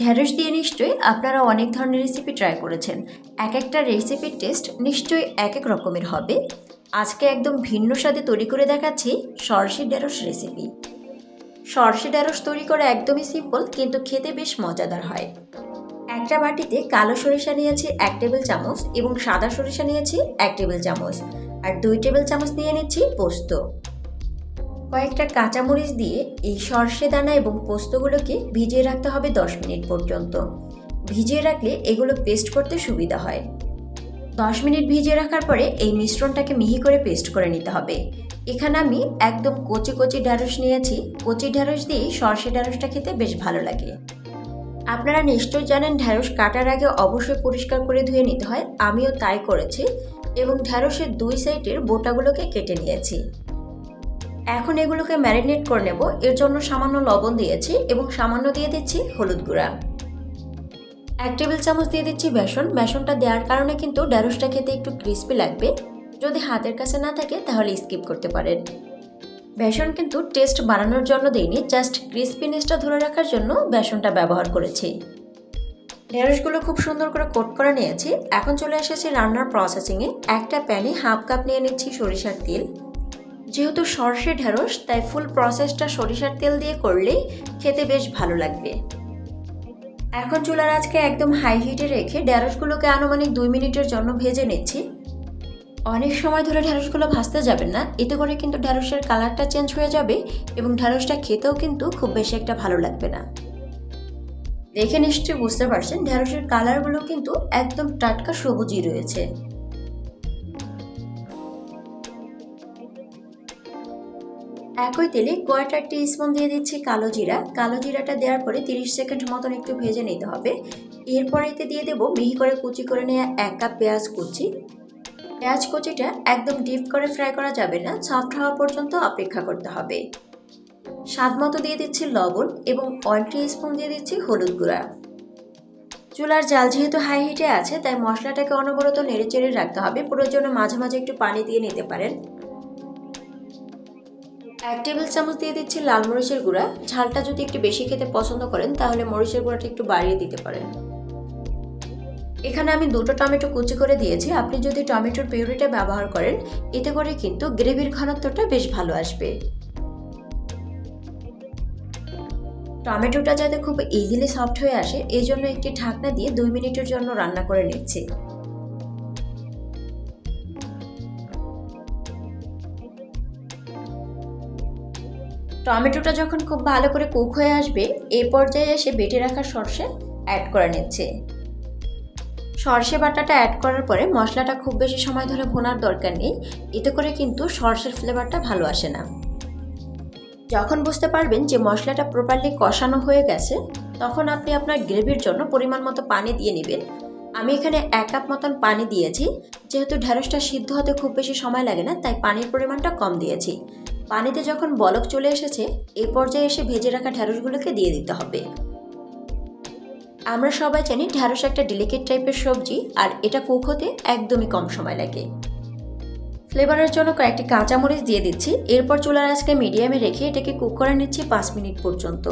ঢ্যাঁড়স দিয়ে নিশ্চয়ই আপনারা অনেক ধরনের রেসিপি ট্রাই করেছেন। এক একটা রেসিপির টেস্ট নিশ্চয়ই এক এক রকমের হবে। আজকে একদম ভিন্ন স্বাদে তৈরি করে দেখাচ্ছি সরষে ঢ্যাঁড়স রেসিপি সরষে ঢ্যাঁড়স তৈরি করা একদমই সিম্পল কিন্তু খেতে বেশ মজাদার হয়। একটা বাটিতে কালো সরিষা নিয়েছি এক টেবিল চামচ এবং সাদা সরিষা নিয়েছি এক টেবিল চামচ। আর দুই টেবিল চামচ নিয়ে নিচ্ছি পোস্ত। কয়েকটা কাঁচামরিচ দিয়ে এই সর্ষে দানা এবং পোস্তগুলোকে ভিজিয়ে রাখতে হবে দশ মিনিট পর্যন্ত। ভিজিয়ে রাখলে এগুলো পেস্ট করতে সুবিধা হয়। দশ মিনিট ভিজিয়ে রাখার পরে এই মিশ্রণটাকে মিহি করে পেস্ট করে নিতে হবে। এখানে আমি একদম কচি কচি ঢ্যাঁড়স নিয়েছি। কচি ঢ্যাঁড়স দিয়েই সর্ষে ঢ্যাঁড়সটা খেতে বেশ ভালো লাগে। আপনারা নিশ্চয়ই জানেন ঢ্যাঁড়স কাটার আগে অবশ্যই পরিষ্কার করে ধুয়ে নিতে হয়। আমিও তাই করেছি এবং ঢ্যাঁড়সের দুই সাইডের বোটাগুলোকে কেটে নিয়েছি। এখন এগুলোকে ম্যারিনেট করে নেব। এর জন্য সামান্য লবণ দিয়েছি এবং সামান্য দিয়ে দিচ্ছি হলুদ গুঁড়া। এক টেবিল চামচ দিয়ে দিচ্ছি বেসন। বেসনটা দেওয়ার কারণে কিন্তু ঢ্যাঁড়সটা খেতে একটু ক্রিস্পি লাগবে। যদি হাতের কাছে না থাকে, তাহলে স্কিপ করতে পারেন। বেসন কিন্তু টেস্ট বাড়ানোর জন্য দিইনি, জাস্ট ক্রিস্পিনেসটা ধরে রাখার জন্য বেসনটা ব্যবহার করেছি। ঢেঁড়সগুলো খুব সুন্দর করে কোট করে নিয়েছি। এখন চলে এসেছি রান্নার প্রসেসিংয়ে একটা প্যানে হাফ কাপ নিয়ে নিচ্ছি সরিষার তেল। যেহেতু সর্ষে ঢেঁড়স, তাই ফুল প্রসেসটা সরিষার তেল দিয়ে করলেই খেতে বেশ ভালো লাগবে। এখন চুলার আজকে একদম হাই হিটে রেখে ঢেঁড়সগুলোকে আনুমানিক দুই মিনিটের জন্য ভেজে নিচ্ছি। অনেক সময় ধরে ঢেঁড়সগুলো ভাজতে যাবেন না, এতে করে কিন্তু ঢেঁড়সের কালারটা চেঞ্জ হয়ে যাবে এবং ঢেঁড়সটা খেতেও কিন্তু খুব বেশি একটা ভালো লাগবে না। দেখে নিশ্চয়ই বুঝতে পারছেন, ঢেঁড়সের কালারগুলো কিন্তু একদম টাটকা সবুজই রয়েছে। একই তেলে কয়টা স্পুন দিয়ে দিচ্ছি কালো জিরা। কালো জিরাটা দেওয়ার পরে তিরিশ সেকেন্ড মতন একটু ভেজে নিতে হবে। এরপরে এতে দিয়ে দেবো মিহি করে কুচি করে নেওয়া এক কাপ পেঁয়াজ কুচি। পেঁয়াজ কুচিটা একদম ডিপ করে ফ্রাই করা যাবে না, সফট হওয়া পর্যন্ত অপেক্ষা করতে হবে। স্বাদ মতো দিয়ে দিচ্ছি লবণ এবং ওয়ান স্পুন দিয়ে দিচ্ছি হলুদ গুঁড়া। চুলার জাল যেহেতু হাই হিটে আছে, তাই মশলাটাকে অনবরত নেড়ে চেড়ে রাখতে হবে। প্রয়োজনে মাঝে মাঝে একটু পানি দিয়ে নিতে পারেন। এক টেবিল চামচ দিয়ে দিচ্ছি লাল মরিচের গুঁড়া। ঝালটা যদি একটু বেশি খেতে পছন্দ করেন, তাহলে মরিচের গুঁড়াটা একটু বাড়িয়ে দিতে পারেন। এখানে আমি দুটো টমেটো কুচি করে দিয়েছি। আপনি যদি টমেটোর পিউরিটা ব্যবহার করেন, এতে করে কিন্তু গ্রেভির ঘনত্বটা বেশ ভালো আসবে। টমেটোটা যাতে খুব ইজিলি সফট হয়ে আসে, এই জন্য একটি ঢাকনা দিয়ে দুই মিনিটের জন্য রান্না করে নিচ্ছি। টমেটোটা যখন খুব ভালো করে কুক হয়ে আসবে এই পর্যায়ে এসে বেটে রাখা সর্ষে অ্যাড করে নিচ্ছে। সর্ষে বাটাটা অ্যাড করার পরে মশলাটা খুব বেশি সময় ধরে ভোনার দরকার নেই, এতে করে কিন্তু সর্ষের ফ্লেভারটা ভালো আসে না। যখন বুঝতে পারবেন যে মশলাটা প্রপারলি কষানো হয়ে গেছে, তখন আপনি আপনার গ্রেভির জন্য পরিমাণ মতো পানি দিয়ে নেবেন। আমি এখানে এক কাপ মতন পানি দিয়েছি, যেহেতু ঢেঁড়সটা সিদ্ধ হতে খুব বেশি সময় লাগে না, তাই পানির পরিমাণটা কম দিয়েছি। পানিতে যখন বলক চলে এসেছে এই পর্যায়ে এসে ভেজে রাখা ঢ্যাঁড়সগুলোকে দিয়ে দিতে হবে। আমরা সবাই জানি ঢ্যাঁড়স একটা ডেলিকেট টাইপের সবজি, আর এটা কুক হতে একদমই কম সময় লাগে। ফ্লেভারের জন্য কয়েকটি কাঁচামরিচ দিয়ে দিচ্ছি। এরপর চুলার আজকে মিডিয়ামে রেখে এটাকে কুক করে নিচ্ছি পাঁচ মিনিট পর্যন্ত।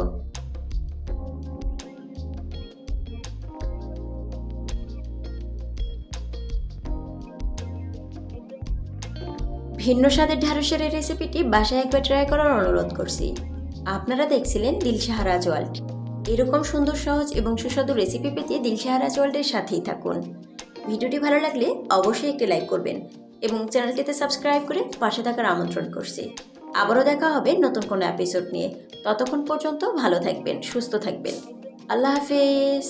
ভিন্ন স্বাদের ঢ্যাঁড়সের এই রেসিপিটি বাসায় একবার ট্রাই করার অনুরোধ করছি। আপনারা দেখছিলেন দিলশাহারাজ ওয়ার্ল্ড এরকম সুন্দর, সহজ এবং সুস্বাদু রেসিপি পেতে দিলশাহারাজ ওয়ার্ল্ডের সাথেই থাকুন। ভিডিওটি ভালো লাগলে অবশ্যই একটি লাইক করবেন এবং চ্যানেলটিতে সাবস্ক্রাইব করে পাশে থাকার আমন্ত্রণ করছি। আবারও দেখা হবে নতুন কোনো এপিসোড নিয়ে। ততক্ষণ পর্যন্ত ভালো থাকবেন, সুস্থ থাকবেন। আল্লাহ হাফেজ।